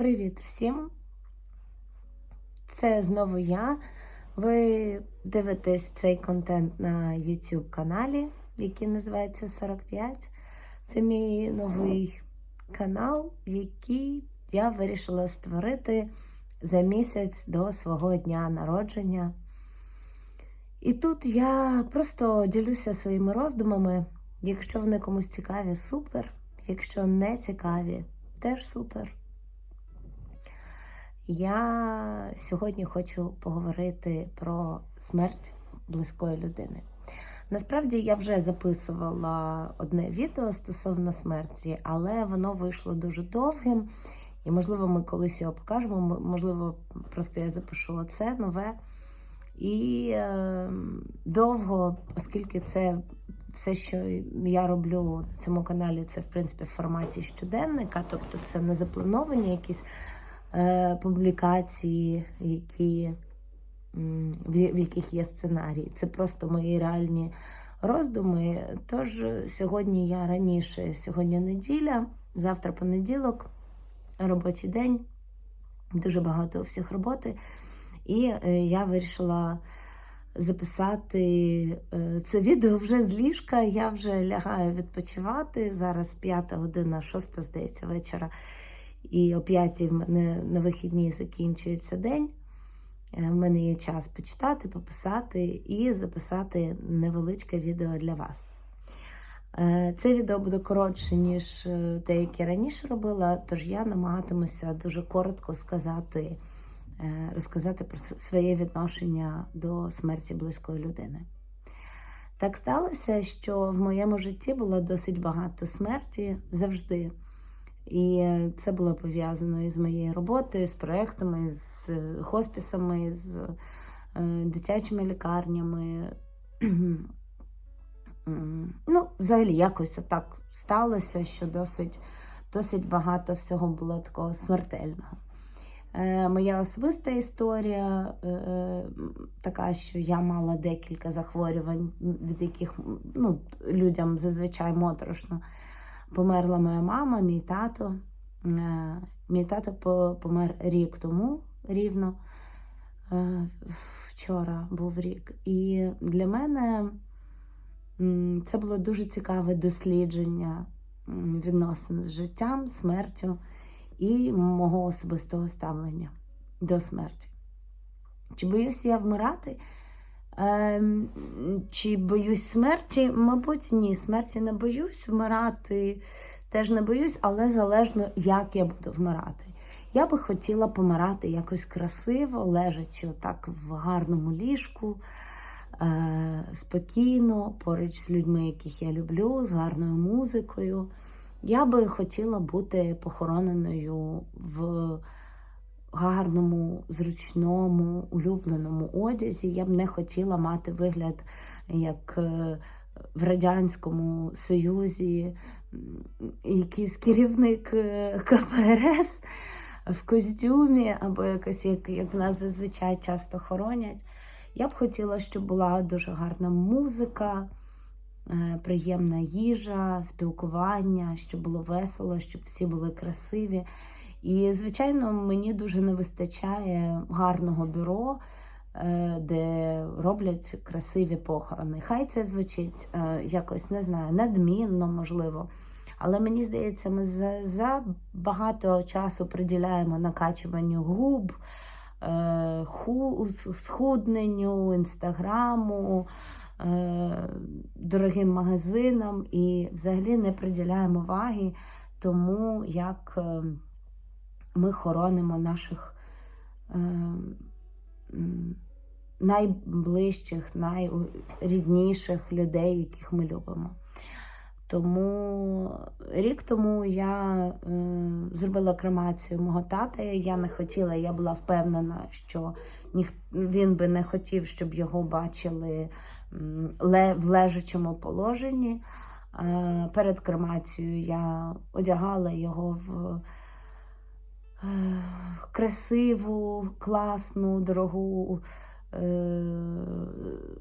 Привіт всім! Це знову я. Ви дивитесь цей контент на YouTube каналі, який називається 45. Це мій новий канал, який я вирішила створити за місяць до свого дня народження. І тут я просто ділюся своїми роздумами. Якщо вони комусь цікаві, супер. Якщо не цікаві, теж супер. Я сьогодні хочу поговорити про смерть близької людини. Насправді я вже записувала одне відео стосовно смерті, але воно вийшло дуже довгим. І, можливо, ми колись його покажемо. Можливо, просто я запишу це нове. І е, довго, оскільки це все, що я роблю на цьому каналі, це в принципі в форматі щоденника, тобто це не заплановані якісь публікації, які, в, в яких є сценарій. Це просто мої реальні роздуми. Тож сьогодні я раніше, сьогодні неділя, завтра понеділок, робочий день, дуже багато у всіх роботи. І е, я вирішила записати е, це відео вже з ліжка. Я вже лягаю відпочивати. Зараз п'ята година, шоста, здається, вечора. І о п'ятій в мене на вихідні закінчується день. Е, В мене є час почитати, пописати і записати невеличке відео для вас. Е, Це відео буде коротше, ніж е, те, яке раніше робила, тож я намагатимуся дуже коротко сказати, розказати про своє відношення до смерті близької людини. Так сталося, що в моєму житті було досить багато смерті завжди. І це було пов'язано із моєю роботою, з проектами, з е, хоспісами, з е, дитячими лікарнями. Ну, взагалі, якось отак сталося, що досить, досить багато всього було такого смертельного. Е, моя особиста історія е, е, така, що я мала декілька захворювань, від яких ну, людям зазвичай моторошно. Померла моя мама, мій тато. Е, Мій тато помер рік тому рівно. Е, Вчора був рік. І для мене це було дуже цікаве дослідження відносин з життям, смертю і мого особистого ставлення до смерті. Чи боюсь я вмирати? Ем, Чи боюсь смерті? Мабуть, ні. Смерті не боюсь, вмирати теж не боюсь, але залежно, як я буду вмирати. Я би хотіла помирати якось красиво, лежачи отак в гарному ліжку, е, спокійно, поруч з людьми, яких я люблю, з гарною музикою. Я би хотіла бути похороненою в гарному, зручному, улюбленому одязі. Я б не хотіла мати вигляд, як е, в Радянському Союзі, якийсь керівник е, КПРС в костюмі, або якось, як, як нас зазвичай часто хоронять. Я б хотіла, щоб була дуже гарна музика, е, приємна їжа, спілкування, щоб було весело, щоб всі були красиві. І, звичайно, мені дуже не вистачає гарного бюро, е, де роблять красиві похорони. Хай це звучить е, якось не знаю, надмінно, можливо. Але мені здається, ми за, за часу приділяємо накачуванню губ, е, ху, схудненню, інстаграму, дорогим магазинам і взагалі не приділяємо уваги тому, як ми хоронимо наших е, найближчих, найрідніших людей, яких ми любимо. Тому рік тому я е, зробила кремацію мого тата. Я не хотіла, я була впевнена, що ніх, він би не хотів, щоб його бачили ле, в лежачому положенні. Е, перед кремацією я одягала його в красиву, класну, дорогу е,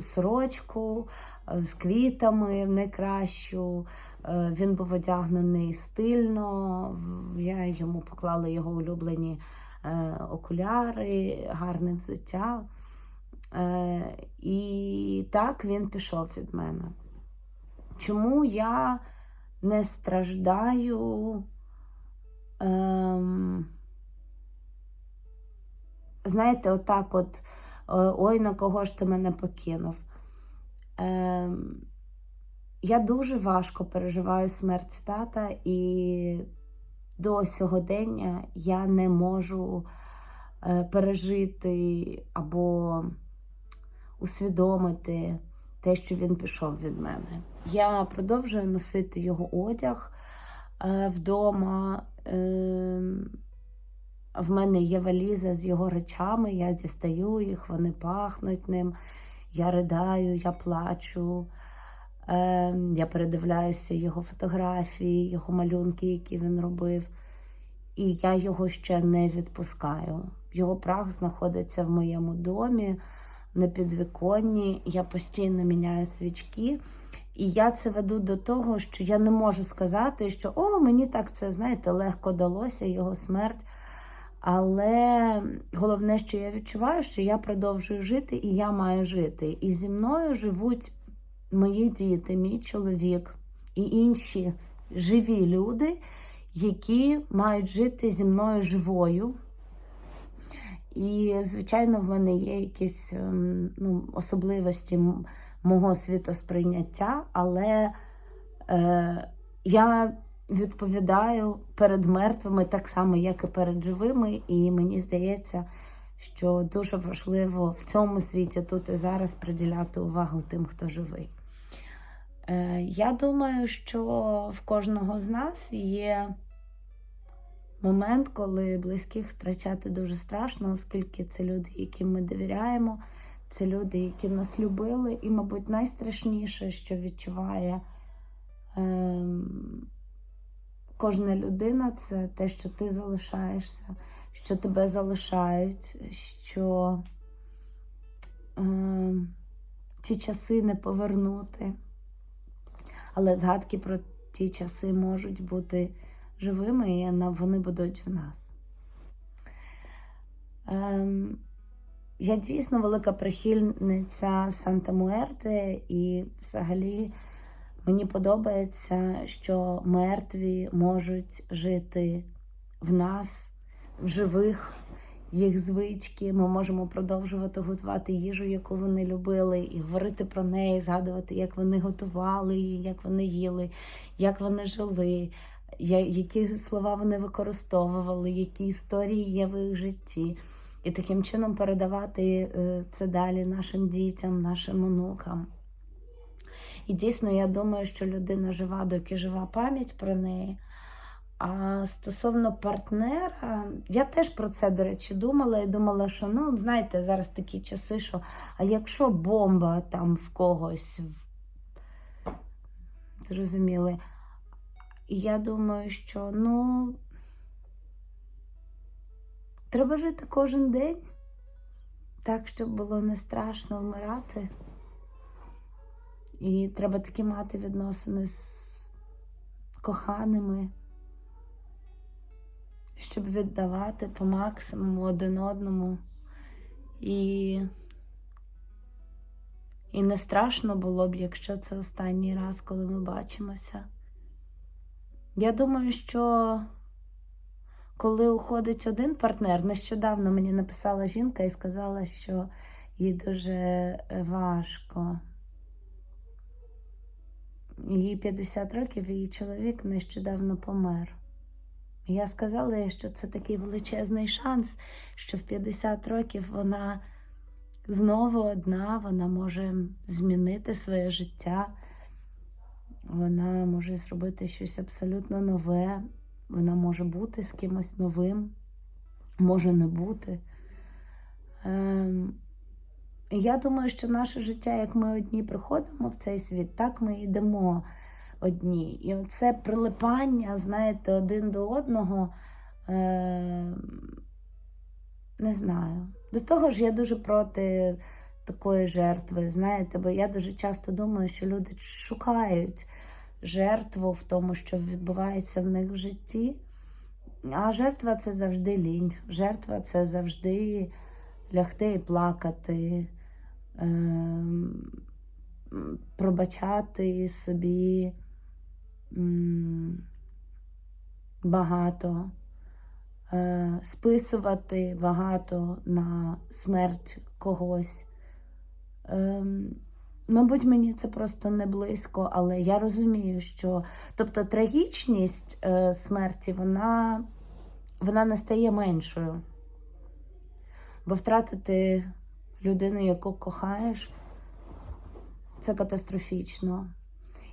сорочку е, з квітами найкращу. Е, Він був одягнений стильно. Я йому поклала його улюблені окуляри, гарне взуття. І так він пішов від мене. Чому я не страждаю? Знаєте, отак от, е, ой, на кого ж ти мене покинув. Ем, я дуже важко переживаю смерть тата, і до сьогодення я не можу е, пережити або усвідомити те, що він пішов від мене. Я продовжую носити його одяг е, вдома. В мене є валіза з його речами, я дістаю їх, вони пахнуть ним. Я ридаю, я плачу. Е, я передивляюся його фотографії, його малюнки, які він робив. І я його ще не відпускаю. Його прах знаходиться в моєму домі на підвіконні. Я постійно міняю свічки. І я це веду до того, що я не можу сказати, що о, мені так це, знаєте, легко далося, його смерть. Але головне, що я відчуваю, що я продовжую жити і я маю жити. І зі мною живуть мої діти, мій чоловік і інші живі люди, які мають жити зі мною живою. І, звичайно, в мене є якісь ем, ну, особливості мого світосприйняття, але е, я відповідаю перед мертвими так само, як і перед живими, і мені здається, що дуже важливо в цьому світі тут і зараз приділяти увагу тим, хто живий. Е, Я думаю, що в кожного з нас є момент, коли близьких втрачати дуже страшно, оскільки це люди, яким ми довіряємо, це люди, які нас любили, і, мабуть, найстрашніше, що відчуває. Ем, Кожна людина це те, що ти залишаєшся, що тебе залишають, що е, ті часи не повернути. Але згадки про ті часи можуть бути живими, і вони будуть в нас. Ем, я дійсно велика прихильниця Санта Муерте, і взагалі мені подобається, що мертві можуть жити в нас, в живих, їх звички. Ми можемо продовжувати готувати їжу, яку вони любили, і говорити про неї, згадувати, як вони готували її, як вони їли, як вони жили, які слова вони використовували, які історії є в їх житті. І таким чином передавати е, це далі нашим дітям, нашим онукам. І дійсно, я думаю, що людина жива, доки жива пам'ять про неї. А стосовно партнера, я теж про це, до речі, думала і думала, що ну, знаєте, зараз такі часи, що а якщо бомба там в когось, зрозуміли. Я думаю, що ну, треба жити кожен день, так, щоб було не страшно вмирати. І треба такі мати відносини з коханими, щоб віддавати по максимуму один одному. І, і не страшно було б, якщо це останній раз, коли ми бачимося. Я думаю, що коли уходить один партнер, нещодавно мені написала жінка і сказала, що їй дуже важко. Їй 50 років, її чоловік нещодавно помер. Я сказала що це такий величезний шанс, що в 50 років вона знову одна, вона може змінити своє життя, вона може зробити щось абсолютно нове, вона може бути з кимось новим, може не бути. Ем, я думаю, що наше життя, як ми одні приходимо в цей світ, так ми йдемо одні. І оце прилипання, знаєте, один до одного, е, не знаю, До того ж, я дуже проти такої жертви, знаєте, бо я дуже часто думаю, що люди шукають жертву в тому, що відбувається в них в житті. А жертва це завжди лінь. Жертва це завжди лягти і плакати, пробачати собі багато, е, списувати багато на смерть когось. Ем, Мабуть, мені це просто не близько, але я розумію, що тобто трагічність е, смерті вона, вона не стає меншою. Бо втратити людину, яку кохаєш, це катастрофічно.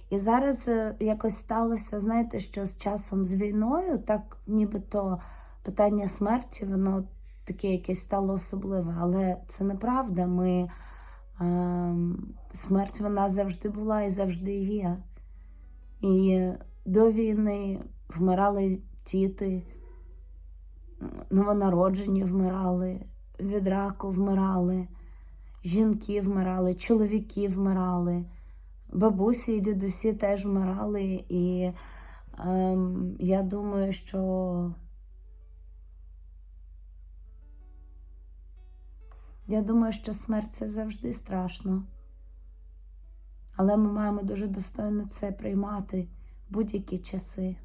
І зараз е, якось сталося, знаєте, що з часом з війною, так нібито питання смерті, воно таке якесь стало особливе. Але це неправда. Ми, е, смерть вона завжди була і завжди є. І до війни вмирали діти, новонароджені вмирали, від раку вмирали, жінки вмирали, чоловіки вмирали, бабусі і дідусі теж вмирали. І ем, я думаю, що я думаю, що смерть це завжди страшно. Але ми маємо дуже достойно це приймати в будь-які часи.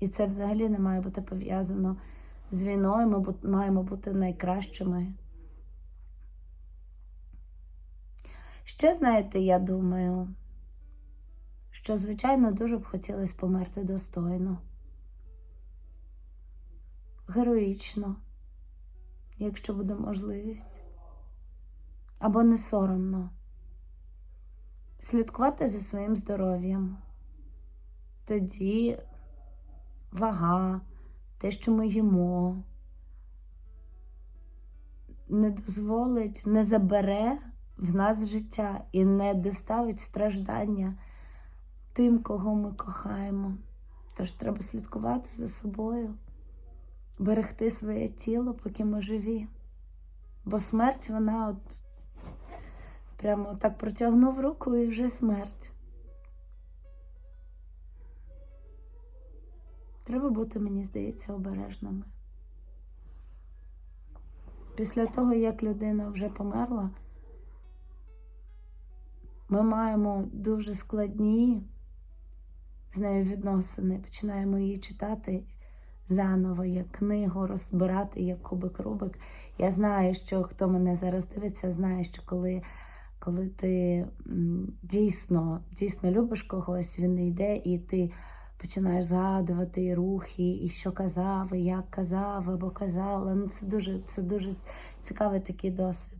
І це взагалі не має бути пов'язано з війною. Ми маємо бути найкращими. Ще, знаєте, я думаю, що, звичайно, дуже б хотілося померти достойно, героїчно, якщо буде можливість, або не соромно. Слідкувати за своїм здоров'ям. Тоді вага, те, що ми їмо, не дозволить, не забере в нас життя і не доставить страждання тим, кого ми кохаємо. Тож треба слідкувати за собою, берегти своє тіло, поки ми живі. Бо смерть, вона от Прямо так протягнув руку і вже смерть. Треба бути, мені здається, обережними. Після того, як людина вже померла, ми маємо дуже складні з нею відносини. Починаємо її читати заново, як книгу, розбирати як кубик-рубик. Я знаю, що хто мене зараз дивиться, знає, що коли коли ти дійсно дійсно любиш когось, він не йде, і ти починаєш згадувати і рухи, і що казав, і як казав або казала. Ну, Це дуже це дуже цікавий такий досвід.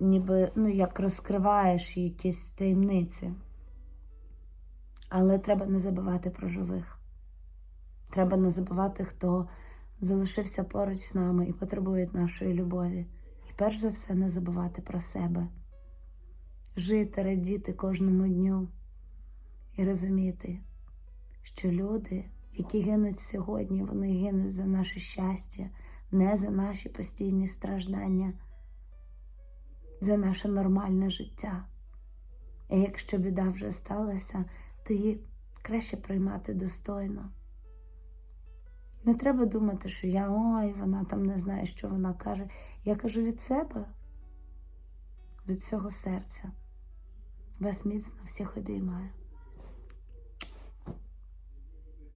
Ніби ну, як розкриваєш якісь таємниці. Але треба не забувати про живих. Треба не забувати, хто залишився поруч з нами і потребує нашої любові. І перш за все не забувати про себе, жити, радіти кожному дню і розуміти, що люди, які гинуть сьогодні, вони гинуть за наше щастя, не за наші постійні страждання, за наше нормальне життя. І якщо біда вже сталася, то її краще приймати достойно. Не треба думати, що я ой, вона там не знає, що вона каже. Я кажу від себе, від всього серця. Вас міцно всіх обіймаю.